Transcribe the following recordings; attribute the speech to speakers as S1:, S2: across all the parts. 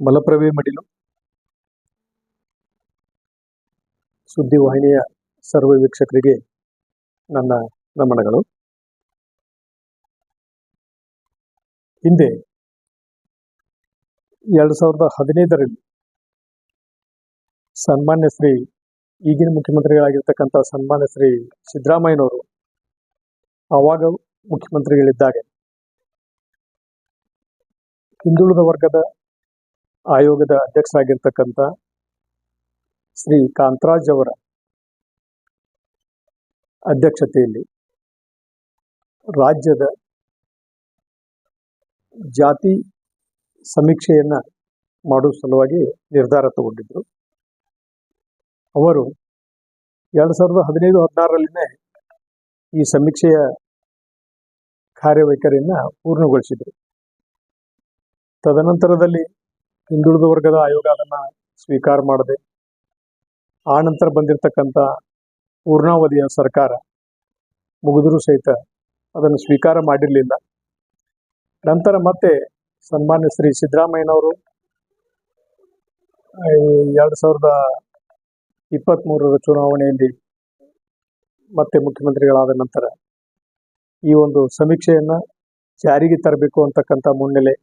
S1: ಮಲಪ್ರಭೆ ಮಡಿಲು ಸುದ್ದಿವಾಹಿನಿಯ ಸರ್ವ ವೀಕ್ಷಕರಿಗೆ ನನ್ನ ನಮನಗಳು. ಹಿಂದೆ ಎರಡ್ ಸಾವಿರದ ಹದಿನೈದರಲ್ಲಿ ಸನ್ಮಾನ್ಯ ಶ್ರೀ ಈಗಿನ ಮುಖ್ಯಮಂತ್ರಿಗಳಾಗಿರ್ತಕ್ಕಂಥ ಸನ್ಮಾನ್ಯ ಶ್ರೀ ಸಿದ್ದರಾಮಯ್ಯನವರು ಆವಾಗ ಮುಖ್ಯಮಂತ್ರಿಗಳಿದ್ದಾಗ ಹಿಂದುಳಿದ ವರ್ಗದ ಆಯೋಗದ ಅಧ್ಯಕ್ಷರಾಗಿರ್ತಕ್ಕಂಥ ಶ್ರೀ ಕಾಂತರಾಜ್ ಅವರ ಅಧ್ಯಕ್ಷತೆಯಲ್ಲಿ ರಾಜ್ಯದ ಜಾತಿ ಸಮೀಕ್ಷೆಯನ್ನ ಮಾಡುವ ಸಲುವಾಗಿ ನಿರ್ಧಾರ ತಗೊಂಡಿದ್ರು. ಅವರು ಎರಡು ಸಾವಿರದ ಹದಿನೈದು, ಹದಿನಾರರಲ್ಲಿನೇ ಈ ಸಮೀಕ್ಷೆಯ ಕಾರ್ಯವೈಖರಿಯನ್ನ ಪೂರ್ಣಗೊಳಿಸಿದರು. ತದನಂತರದಲ್ಲಿ ಹಿಂದುಳಿದ ವರ್ಗದ ಆಯೋಗ ಅದನ್ನ ಸ್ವೀಕಾರ ಮಾಡದೆ. ಆ ನಂತರ ಬಂದಿರತಕ್ಕಂಥ ಪೂರ್ಣಾವಧಿಯ ಸರ್ಕಾರ ಮುಗಿದರೂ ಸಹಿತ ಅದನ್ನು ಸ್ವೀಕಾರ ಮಾಡಿರಲಿಲ್ಲ. ನಂತರ ಮತ್ತೆ ಸನ್ಮಾನ್ಯ ಶ್ರೀ ಸಿದ್ದರಾಮಯ್ಯನವರು ಎರಡು ಸಾವಿರದ ಇಪ್ಪತ್ತ್ಮೂರರ ಚುನಾವಣೆಯಲ್ಲಿ ಮತ್ತೆ ಮುಖ್ಯಮಂತ್ರಿಗಳಾದ ನಂತರ ಈ ಒಂದು ಸಮೀಕ್ಷೆಯನ್ನ ಜಾರಿಗೆ ತರಬೇಕು ಅಂತಕ್ಕಂಥ ಮುನ್ನೆಲೆ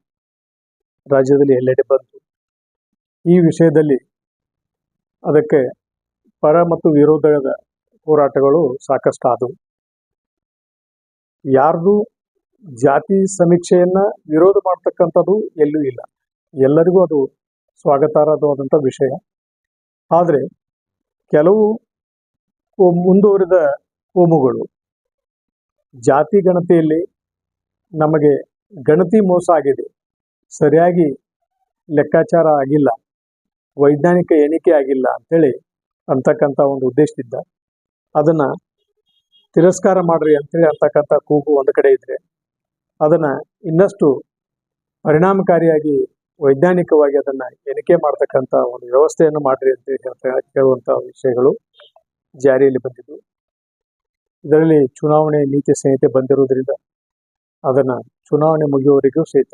S1: ರಾಜ್ಯದಲ್ಲಿ ಎಲ್ಲೆಡೆ ಬಂತು. ಈ ವಿಷಯದಲ್ಲಿ ಅದಕ್ಕೆ ಪರ ಮತ್ತು ವಿರೋಧದ ಹೋರಾಟಗಳು ಸಾಕಷ್ಟು ಆದವು ಯಾರ್ದು ಜಾತಿ ಸಮೀಕ್ಷೆಯನ್ನ ವಿರೋಧ ಮಾಡ್ತಕ್ಕಂಥದ್ದು ಎಲ್ಲೂ ಇಲ್ಲ. ಎಲ್ಲರಿಗೂ ಅದು ಸ್ವಾಗತಾರ್ಹವಾದಂಥ ವಿಷಯ. ಆದರೆ ಕೆಲವು ಮುಂದುವರಿದ ಕೋಮುಗಳು ಜಾತಿ ಗಣತಿಯಲ್ಲಿ ನಮಗೆ ಗಣತಿ ಮೋಸ ಆಗಿದೆ. ಸರಿಯಾಗಿ ಲೆಕ್ಕಾಚಾರ ಆಗಿಲ್ಲ, ವೈಜ್ಞಾನಿಕ ಎಣಿಕೆ ಆಗಿಲ್ಲ ಅಂತೇಳಿ ಅಂತಕ್ಕಂಥ ಒಂದು ಉದ್ದೇಶದಿಂದ ಅದನ್ನ ತಿರಸ್ಕಾರ ಮಾಡ್ರಿ ಅಂತೇಳಿ ಅಂತಕ್ಕಂಥ ಕೂಗು ಒಂದು ಕಡೆ ಇದ್ರೆ, ಅದನ್ನ ಇನ್ನಷ್ಟು ಪರಿಣಾಮಕಾರಿಯಾಗಿ ವೈಜ್ಞಾನಿಕವಾಗಿ ಅದನ್ನ ಎಣಿಕೆ ಮಾಡ್ತಕ್ಕಂಥ ಒಂದು ವ್ಯವಸ್ಥೆಯನ್ನು ಮಾಡ್ರಿ ಅಂತ ಹೇಳುವಂತ ವಿಷಯಗಳು ಜಾರಿಯಲ್ಲಿ ಬಂದಿದ್ದು ಇದರಲ್ಲಿ ಚುನಾವಣೆ ನೀತಿ ಸಂಹಿತೆ ಬಂದಿರುವುದರಿಂದ ಅದನ್ನ ಚುನಾವಣೆ ಮುಗಿಯುವವರೆಗೂ ಸಹಿತ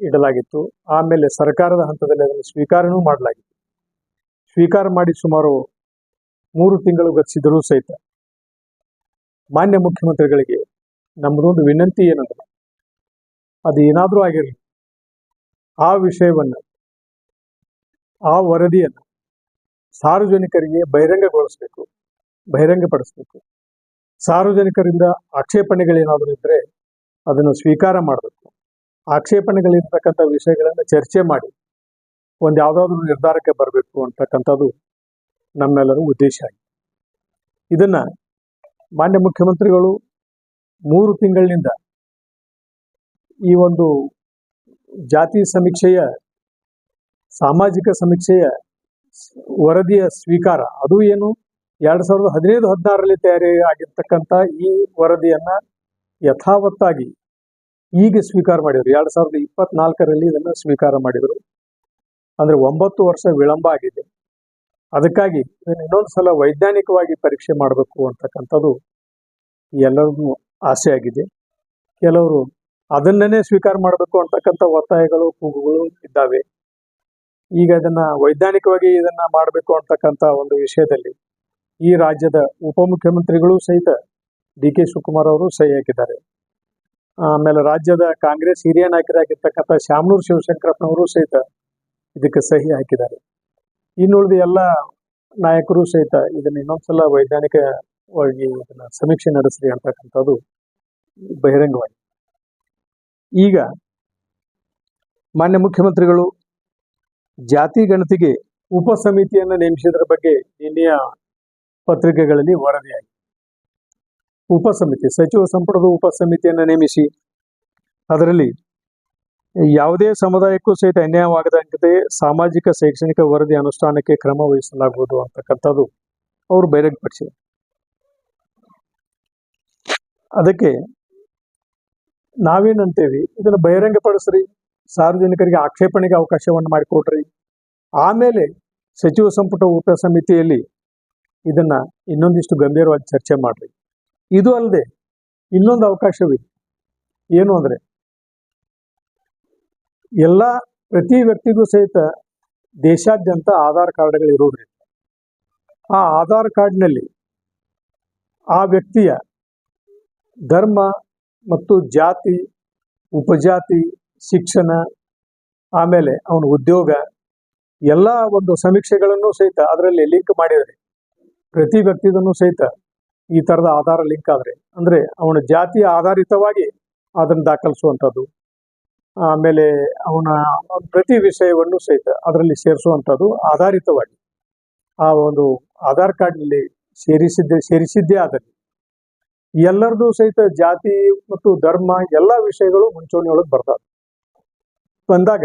S1: ಇಡಲಾಗಿತ್ತು. ಆಮೇಲೆ ಸರ್ಕಾರದ ಹಂತದಲ್ಲಿ ಅದನ್ನು ಸ್ವೀಕಾರನೂ ಮಾಡಲಾಗಿತ್ತು. ಸ್ವೀಕಾರ ಮಾಡಿ ಸುಮಾರು ಮೂರು ತಿಂಗಳು ಗತಿಸಿದರೂ ಸಹಿತ ಮಾನ್ಯ ಮುಖ್ಯಮಂತ್ರಿಗಳಿಗೆ ನಮ್ಮದೊಂದು ವಿನಂತಿ ಏನಂದ್ರೆ, ಅದು ಏನಾದರೂ ಆಗಿರಲಿ, ಆ ವಿಷಯವನ್ನ, ಆ ವರದಿಯನ್ನು ಸಾರ್ವಜನಿಕರಿಗೆ ಬಹಿರಂಗಗೊಳಿಸಬೇಕು, ಬಹಿರಂಗಪಡಿಸಬೇಕು. ಸಾರ್ವಜನಿಕರಿಂದ ಆಕ್ಷೇಪಣೆಗಳೇನಾದರೂ ಇದ್ದರೆ ಅದನ್ನು ಸ್ವೀಕಾರ ಮಾಡಬೇಕು. ಆಕ್ಷೇಪಣೆಗಳಿರ್ತಕ್ಕಂಥ ವಿಷಯಗಳನ್ನು ಚರ್ಚೆ ಮಾಡಿ ಒಂದು ಯಾವುದಾದ್ರೂ ನಿರ್ಧಾರಕ್ಕೆ ಬರಬೇಕು ಅಂತಕ್ಕಂಥದ್ದು ನಮ್ಮೆಲ್ಲರ ಉದ್ದೇಶ ಆಗಿದೆ. ಇದನ್ನು ಮಾನ್ಯ ಮುಖ್ಯಮಂತ್ರಿಗಳು ಮೂರು ತಿಂಗಳಿನಿಂದ ಈ ಒಂದು ಜಾತಿ ಸಮೀಕ್ಷೆಯ, ಸಾಮಾಜಿಕ ಸಮೀಕ್ಷೆಯ ವರದಿಯ ಸ್ವೀಕಾರ, ಅದು ಏನು ಎರಡು ಸಾವಿರದ ಹದಿನೈದು ಹದಿನಾರರಲ್ಲಿ ತಯಾರಿ ಆಗಿರ್ತಕ್ಕಂಥ ಈ ವರದಿಯನ್ನ ಯಥಾವತ್ತಾಗಿ ಈಗ ಸ್ವೀಕಾರ ಮಾಡಿದ್ರು. ಎರಡ್ ಸಾವಿರದ ಇಪ್ಪತ್ನಾಲ್ಕರಲ್ಲಿ ಇದನ್ನ ಸ್ವೀಕಾರ ಮಾಡಿದರು. ಅಂದ್ರೆ ಒಂಬತ್ತು ವರ್ಷ ವಿಳಂಬ ಆಗಿದೆ. ಅದಕ್ಕಾಗಿ ಇದನ್ನ ಇನ್ನೊಂದು ಸಲ ವೈಜ್ಞಾನಿಕವಾಗಿ ಪರೀಕ್ಷೆ ಮಾಡಬೇಕು ಅಂತಕ್ಕಂಥದ್ದು ಎಲ್ಲರಿಗೂ ಆಸೆ ಆಗಿದೆ. ಕೆಲವರು ಅದನ್ನೇ ಸ್ವೀಕಾರ ಮಾಡಬೇಕು ಅಂತಕ್ಕಂಥ ಒತ್ತಾಯಗಳು, ಕೂಗುಗಳು ಇದ್ದಾವೆ. ಈಗ ಅದನ್ನ ವೈಜ್ಞಾನಿಕವಾಗಿ ಇದನ್ನ ಮಾಡಬೇಕು ಅಂತಕ್ಕಂಥ ಒಂದು ವಿಷಯದಲ್ಲಿ ಈ ರಾಜ್ಯದ ಉಪಮುಖ್ಯಮಂತ್ರಿಗಳು ಸಹಿತ ಡಿ ಕೆ ಶಿವಕುಮಾರ್ ಅವರು ಸಹಿ ಹಾಕಿದ್ದಾರೆ. ಆಮೇಲೆ ರಾಜ್ಯದ ಕಾಂಗ್ರೆಸ್ ಹಿರಿಯ ನಾಯಕರಾಗಿರ್ತಕ್ಕಂಥ ಶಾಮನೂರು ಶಿವಶಂಕರಪ್ಪನವರು ಸಹಿತ ಇದಕ್ಕೆ ಸಹಿ ಹಾಕಿದ್ದಾರೆ. ಇನ್ನುಳಿದ ಎಲ್ಲ ನಾಯಕರು ಸಹಿತ ಇದನ್ನ ಇನ್ನೊಂದ್ಸಲ ವೈಜ್ಞಾನಿಕವಾಗಿ ಇದನ್ನ ಸಮೀಕ್ಷೆ ನಡೆಸ್ರಿ ಅಂತಕ್ಕಂಥದ್ದು ಬಹಿರಂಗವಾಗಿ ಈಗ ಮಾನ್ಯ ಮುಖ್ಯಮಂತ್ರಿಗಳು ಜಾತಿ ಗಣತಿಗೆ ಉಪ ಸಮಿತಿಯನ್ನು ನೇಮಿಸಿದ್ರ ಬಗ್ಗೆ ನಿನ್ನೆಯ ಪತ್ರಿಕೆಗಳಲ್ಲಿ ವರದಿಯಾಗಿದೆ. ಉಪ ಸಮಿತಿ ಸಚಿವ ಸಂಪುಟದ ಉಪ ಸಮಿತಿಯನ್ನು ನೇಮಿಸಿ, ಅದರಲ್ಲಿ ಯಾವುದೇ ಸಮುದಾಯಕ್ಕೂ ಸಹಿತ ಅನ್ಯಾಯವಾಗದಂತೆ ಸಾಮಾಜಿಕ, ಶೈಕ್ಷಣಿಕ ವರದಿ ಅನುಷ್ಠಾನಕ್ಕೆ ಕ್ರಮ ವಹಿಸಲಾಗುವುದು ಅಂತಕ್ಕಂಥದ್ದು ಅವರು ಬಹಿರಂಗಪಡಿಸಿದರು ಅದಕ್ಕೆ ನಾವೇನಂತೇವಿ ಇದನ್ನು ಬಹಿರಂಗಪಡಿಸ್ರಿ, ಸಾರ್ವಜನಿಕರಿಗೆ ಆಕ್ಷೇಪಣೆಗೆ ಅವಕಾಶವನ್ನು ಮಾಡಿಕೊಡ್ರಿ. ಆಮೇಲೆ ಸಚಿವ ಸಂಪುಟ ಉಪ ಸಮಿತಿಯಲ್ಲಿ ಇದನ್ನ ಇನ್ನೊಂದಿಷ್ಟು ಗಂಭೀರವಾಗಿ ಚರ್ಚೆ ಮಾಡ್ರಿ. ಇದು ಅಲ್ಲದೆ ಇನ್ನೊಂದು ಅವಕಾಶವಿದೆ. ಏನು ಅಂದ್ರೆ, ಎಲ್ಲ ಪ್ರತಿ ವ್ಯಕ್ತಿಗೂ ಸಹಿತ ದೇಶಾದ್ಯಂತ ಆಧಾರ್ ಕಾರ್ಡ್ಗಳು ಇರೋದ್ರಿಂದ, ಆ ಆಧಾರ್ ಕಾರ್ಡ್ನಲ್ಲಿ ಆ ವ್ಯಕ್ತಿಯ ಧರ್ಮ ಮತ್ತು ಜಾತಿ, ಉಪಜಾತಿ, ಶಿಕ್ಷಣ, ಆಮೇಲೆ ಅವನ ಉದ್ಯೋಗ, ಎಲ್ಲ ಒಂದು ಸಮೀಕ್ಷೆಗಳನ್ನು ಸಹಿತ ಅದರಲ್ಲಿ ಲಿಂಕ್ ಮಾಡಿದರೆ ಪ್ರತಿ ವ್ಯಕ್ತಿದನ್ನು ಸಹಿತ ಈ ತರದ ಆಧಾರ ಲಿಂಕ್ ಆದರೆ, ಅಂದ್ರೆ ಅವನ ಜಾತಿ ಆಧಾರಿತವಾಗಿ ಅದನ್ನು ದಾಖಲಿಸುವಂಥದ್ದು. ಆಮೇಲೆ ಅವನ ಪ್ರತಿ ವಿಷಯವನ್ನು ಸಹಿತ ಅದರಲ್ಲಿ ಸೇರಿಸುವಂಥದ್ದು ಆಧಾರಿತವಾಗಿ. ಆ ಒಂದು ಆಧಾರ್ ಕಾರ್ಡ್ನಲ್ಲಿ ಸೇರಿಸಿದ್ದೆ, ಸೇರಿಸಿದ್ದೇ ಆದಲ್ಲಿ. ಎಲ್ಲರದು ಸಹಿತ ಜಾತಿ ಮತ್ತು ಧರ್ಮ ಎಲ್ಲ ವಿಷಯಗಳು ಮುಂಚೂಣಿಯೊಳಗೆ ಬರ್ತವೆ. ಬಂದಾಗ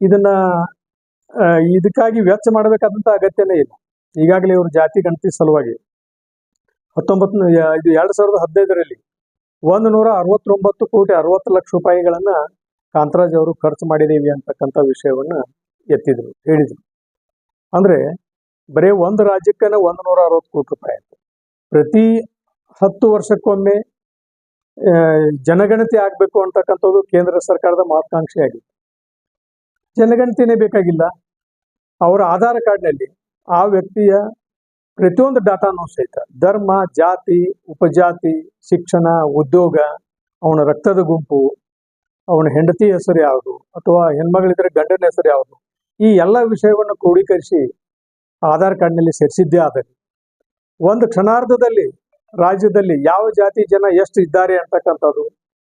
S1: ಇದನ್ನ ಇದಕ್ಕಾಗಿ ವೆಚ್ಚ ಮಾಡಬೇಕಾದಂತ ಅಗತ್ಯನೇ ಇಲ್ಲ. ಈಗಾಗಲೇ ಇವರು ಜಾತಿ ಗಣತಿ ಸಲುವಾಗಿ ಹತ್ತೊಂಬತ್ತು ಇದು ಎರಡು ಸಾವಿರದ ಹದಿನೈದರಲ್ಲಿ ಒಂದು ನೂರ ಅರವತ್ತೊಂಬತ್ತು ಕೋಟಿ ಅರವತ್ತು ಲಕ್ಷ ರೂಪಾಯಿಗಳನ್ನ ಕಾಂತರಾಜ್ ಅವರು ಖರ್ಚು ಮಾಡಿದ್ದೀವಿ ಅಂತಕ್ಕಂಥ ವಿಷಯವನ್ನ ಎತ್ತಿದ್ರು, ಹೇಳಿದ್ರು. ಅಂದ್ರೆ ಬರೀ ಒಂದು ರಾಜ್ಯಕ್ಕನ ಒಂದು ನೂರ ಅರವತ್ತು ಕೋಟಿ ರೂಪಾಯಿ ಆಯಿತು. ಪ್ರತಿ ಹತ್ತು ವರ್ಷಕ್ಕೊಮ್ಮೆ ಜನಗಣತಿ ಆಗ್ಬೇಕು ಅಂತಕ್ಕಂಥದ್ದು ಕೇಂದ್ರ ಸರ್ಕಾರದ ಮಹತ್ವಾಕಾಂಕ್ಷೆ ಜನಗಣತಿನೇ ಬೇಕಾಗಿಲ್ಲ. ಅವರ ಆಧಾರ್ ಕಾರ್ಡ್ನಲ್ಲಿ ಆ ವ್ಯಕ್ತಿಯ ಪ್ರತಿಯೊಂದು ಡಾಟಾನು ಸಹಿತ ಧರ್ಮ, ಜಾತಿ, ಉಪಜಾತಿ, ಶಿಕ್ಷಣ, ಉದ್ಯೋಗ, ಅವನ ರಕ್ತದ ಗುಂಪು, ಅವನ ಹೆಂಡತಿ ಹೆಸರು ಯಾವುದು, ಅಥವಾ ಹೆಣ್ಮಗಳಿದ್ರೆ ಗಂಡನ ಹೆಸರು ಯಾವುದು, ಈ ಎಲ್ಲ ವಿಷಯವನ್ನು ಕ್ರೋಢೀಕರಿಸಿ ಆಧಾರ್ ಕಾರ್ಡ್ನಲ್ಲಿ ಸೇರಿಸಿದ್ದೇ ಆದರೆ, ಒಂದು ಕ್ಷಣಾರ್ಧದಲ್ಲಿ ರಾಜ್ಯದಲ್ಲಿ ಯಾವ ಜಾತಿ ಜನ ಎಷ್ಟು ಇದ್ದಾರೆ ಅಂತಕ್ಕಂಥದ್ದು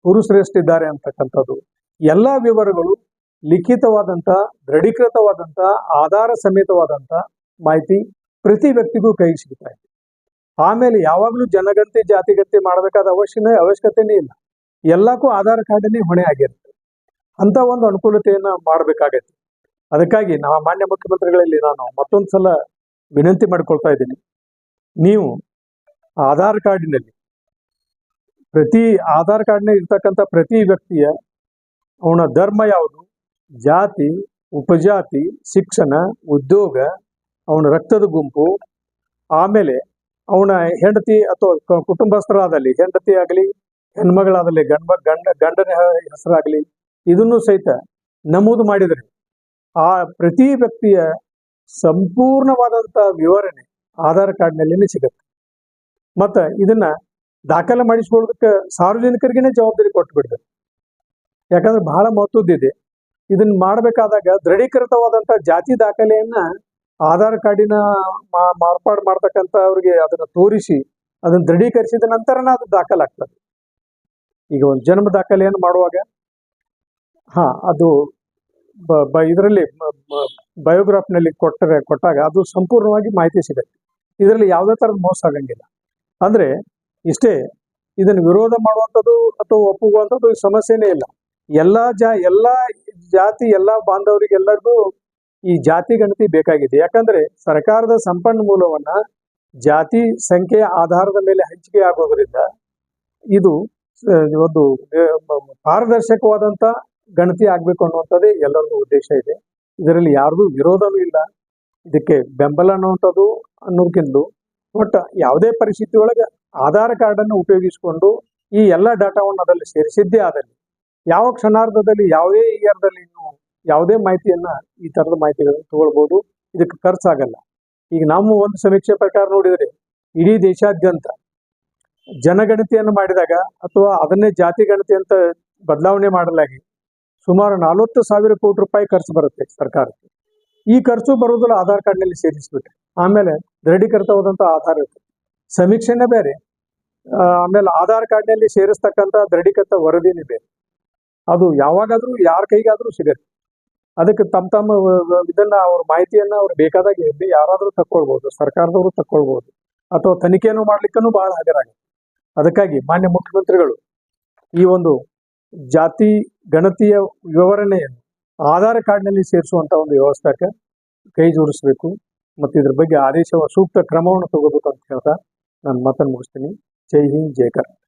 S1: ಪುರುಷರು ಎಷ್ಟಿದ್ದಾರೆ ಅಂತಕ್ಕಂಥದ್ದು, ಎಲ್ಲ ವಿವರಗಳು ಲಿಖಿತವಾದಂಥ, ದೃಢೀಕೃತವಾದಂಥ, ಆಧಾರ ಸಮೇತವಾದಂಥ ಮಾಹಿತಿ ಪ್ರತಿ ವ್ಯಕ್ತಿಗೂ ಕೈಗೆ ಸಿಗ್ತಾ ಇದೆ. ಆಮೇಲೆ ಯಾವಾಗಲೂ ಜನಗಣತಿ, ಜಾತಿಗಣತಿ ಮಾಡಬೇಕಾದ ಅವಶ್ಯನೇ, ಅವಶ್ಯಕತೆನೇ ಇಲ್ಲ. ಎಲ್ಲಕ್ಕೂ ಆಧಾರ್ ಕಾರ್ಡನೇ ಹೊಣೆ ಆಗಿರುತ್ತೆ. ಅಂತ ಒಂದು ಅನುಕೂಲತೆಯನ್ನ ಮಾಡಬೇಕಾಗತ್ತೆ. ಅದಕ್ಕಾಗಿ ನಮ್ಮ ಮಾನ್ಯ ಮುಖ್ಯಮಂತ್ರಿಗಳಲ್ಲಿ ನಾನು ಮತ್ತೊಂದು ಸಲ ವಿನಂತಿ ಮಾಡಿಕೊಳ್ತಾ ಇದ್ದೀನಿ. ನೀವು ಆಧಾರ್ ಕಾರ್ಡಿನಲ್ಲಿ ಪ್ರತಿ ಆಧಾರ್ ಕಾರ್ಡ್ನಲ್ಲಿ ಇರ್ತಕ್ಕಂಥ ಪ್ರತಿ ವ್ಯಕ್ತಿಯ ಅವನ ಧರ್ಮ ಯಾವುದು? ಜಾತಿ, ಉಪಜಾತಿ, ಶಿಕ್ಷಣ, ಉದ್ಯೋಗ ಅವನ ರಕ್ತದ ಗುಂಪು, ಆಮೇಲೆ ಅವನ ಹೆಂಡತಿ ಅಥವಾ ಕುಟುಂಬಸ್ಥರಾದಲ್ಲಿ, ಹೆಂಡತಿ ಆಗಲಿ, ಹೆಣ್ಮಗಳಾದಲ್ಲಿ ಗಂಡ ಗಂಡ, ಗಂಡನ ಹೆಸರಾಗಲಿ, ಇದನ್ನು ಸಹಿತ ನಮೂದು ಮಾಡಿದರೆ. ಆ ಪ್ರತಿ ವ್ಯಕ್ತಿಯ ಸಂಪೂರ್ಣವಾದಂಥ ವಿವರಣೆ ಆಧಾರ್ ಕಾರ್ಡ್ನಲ್ಲಿನೇ ಸಿಗುತ್ತೆ. ಮತ್ತು ಇದನ್ನ ದಾಖಲೆ ಮಾಡಿಸ್ಕೊಳ್ಳೋದಕ್ಕೆ ಸಾರ್ವಜನಿಕರಿಗೇನೆ ಜವಾಬ್ದಾರಿ ಕೊಟ್ಟು ಬಿಡ್ತಾರೆ ಯಾಕಂದ್ರೆ ಬಹಳ ಮಹತ್ವದ್ದಿದೆ. ಇದನ್ನ ಮಾಡಬೇಕಾದಾಗ ದೃಢೀಕೃತವಾದಂಥ ಜಾತಿ ದಾಖಲೆಯನ್ನ ಆಧಾರ್ ಕಾರ್ಡಿನ ಮಾರ್ಪಾಡು ಮಾಡ್ತಕ್ಕಂಥ ಅವ್ರಿಗೆ ಅದನ್ನ ತೋರಿಸಿ ಅದನ್ನ ದೃಢೀಕರಿಸಿದ ನಂತರನ ಅದು ದಾಖಲಾಗ್ತದೆ. ಈಗ ಒಂದು ಜನ್ಮ ದಾಖಲೆಯನ್ನು ಮಾಡುವಾಗ? ಹಾ, ಅದು ಬ- ಇದರಲ್ಲಿ ಬಯೋಗ್ರಾಫ್ನಲ್ಲಿ ಕೊಟ್ಟರೆ, ಕೊಟ್ಟಾಗ ಅದು ಸಂಪೂರ್ಣವಾಗಿ ಮಾಹಿತಿ ಸಿಗುತ್ತೆ. ಇದರಲ್ಲಿ ಯಾವುದೇ ಥರದ ಮೋಸ ಆಗಂಗಿಲ್ಲ. ಅಂದ್ರೆ ಇಷ್ಟೇ, ಇದನ್ನು ವಿರೋಧ ಮಾಡುವಂಥದ್ದು ಅಥವಾ ಒಪ್ಪುವಂಥದ್ದು ಸಮಸ್ಯೆನೇ ಇಲ್ಲ. ಎಲ್ಲ ಜಾ, ಎಲ್ಲ ಜಾತಿ, ಎಲ್ಲ ಬಾಂಧವರಿಗೆ ಎಲ್ಲರಿಗೂ ಈ ಜಾತಿ ಗಣತಿ ಬೇಕಾಗಿದೆ. ಯಾಕಂದ್ರೆ ಸರ್ಕಾರದ ಸಂಪನ್ಮೂಲವನ್ನ ಜಾತಿ ಸಂಖ್ಯೆಯ ಆಧಾರದ ಮೇಲೆ ಹಂಚಿಕೆ ಆಗೋದ್ರಿಂದ ಇದು ಒಂದು ಪಾರದರ್ಶಕವಾದಂತ ಗಣತಿ ಆಗ್ಬೇಕು ಅನ್ನುವಂಥದ್ದೇ ಎಲ್ಲರಿಗೂ ಉದ್ದೇಶ ಇದೆ. ಇದರಲ್ಲಿ ಯಾರ್ದು ವಿರೋಧನೂ ಇಲ್ಲ. ಇದಕ್ಕೆ ಬೆಂಬಲ ಅನ್ನುವಂಥದ್ದು ಅನ್ನೋದಕ್ಕಿಂತಲೂ ಬಟ್ ಯಾವುದೇ ಪರಿಸ್ಥಿತಿ ಒಳಗೆ ಆಧಾರ್ ಕಾರ್ಡ್ ಅನ್ನು ಉಪಯೋಗಿಸಿಕೊಂಡು ಈ ಎಲ್ಲ ಡಾಟಾವನ್ನು ಅದರಲ್ಲಿ ಸೇರಿಸಿದ್ದೇ ಆದಲ್ಲಿ ಯಾವ ಕ್ಷಣಾರ್ಧದಲ್ಲಿ, ಯಾವುದೇ ಇಯರ್ದಲ್ಲಿ ನೀವು ಯಾವುದೇ ಮಾಹಿತಿಯನ್ನ ಈ ತರದ ಮಾಹಿತಿಗಳನ್ನು ತಗೊಳ್ಬಹುದು ಇದಕ್ಕೆ ಖರ್ಚಾಗಲ್ಲ. ಈಗ ನಮ್ಮ ಒಂದು ಸಮೀಕ್ಷೆ ಪ್ರಕಾರ ನೋಡಿದರೆ, ಇಡೀ ದೇಶಾದ್ಯಂತ ಜನಗಣತಿಯನ್ನು ಮಾಡಿದಾಗ ಅಥವಾ ಅದನ್ನೇ ಜಾತಿ ಗಣತಿ ಅಂತ ಬದಲಾವಣೆ ಮಾಡಲಾಗಿ ಸುಮಾರು ನಲವತ್ತು ಸಾವಿರ ಕೋಟಿ ರೂಪಾಯಿ ಖರ್ಚು ಬರುತ್ತೆ ಸರ್ಕಾರಕ್ಕೆ. ಈ ಖರ್ಚು ಬರೋದಿಲ್ಲ ಆಧಾರ್ ಕಾರ್ಡ್ನಲ್ಲಿ ಸೇರಿಸ್ಬಿಟ್ರೆ, ಆಮೇಲೆ ದೃಢೀಕೃತವಾದಂಥ ಆಧಾರ ಇರುತ್ತೆ. ಸಮೀಕ್ಷೆನೇ ಬೇರೆ. ಆಮೇಲೆ ಆಧಾರ್ ಕಾರ್ಡ್ನಲ್ಲಿ ಸೇರಿಸ್ತಕ್ಕಂಥ ದೃಢೀಕೃತ ವರದಿನೇ ಬೇರೆ. ಅದು ಯಾವಾಗಾದರೂ, ಯಾರ ಕೈಗಾದ್ರೂ ಸಿಗುತ್ತೆ. ಅದಕ್ಕೆ ತಮ್ಮ ತಮ್ಮ ಇದನ್ನ ಅವ್ರ ಮಾಹಿತಿಯನ್ನ ಅವ್ರು ಬೇಕಾದಾಗ ಎಲ್ಲಿ ಯಾರಾದ್ರೂ ತಕ್ಕೊಳ್ಬಹುದು ಸರ್ಕಾರದವರು ತಕ್ಕೊಳ್ಬಹುದು ಅಥವಾ ತನಿಖೆಯನ್ನು ಮಾಡ್ಲಿಕ್ಕೂ ಬಹಳ ಹಾಜರಾಗುತ್ತೆ. ಅದಕ್ಕಾಗಿ ಮಾನ್ಯ ಮುಖ್ಯಮಂತ್ರಿಗಳು, ಈ ಒಂದು ಜಾತಿ ಗಣತಿಯ ವಿವರಣೆಯನ್ನು ಆಧಾರ್ ಕಾರ್ಡ್ನಲ್ಲಿ ಸೇರಿಸುವಂತ ಒಂದು ವ್ಯವಸ್ಥೆಗೆ ಕೈ ಜೋಡಿಸಬೇಕು, ಮತ್ತು ಇದ್ರ ಬಗ್ಗೆ ಆದೇಶ ಸೂಕ್ತ ಕ್ರಮವನ್ನು ತಗೋಬೇಕು ಅಂತ ಹೇಳ್ತಾ ನಾನು ಮಾತನ್ನು ಮುಗಿಸ್ತೀನಿ. ಜೈ ಹಿಂದ್, ಜೈ ಕರ್ನಾಟಕ.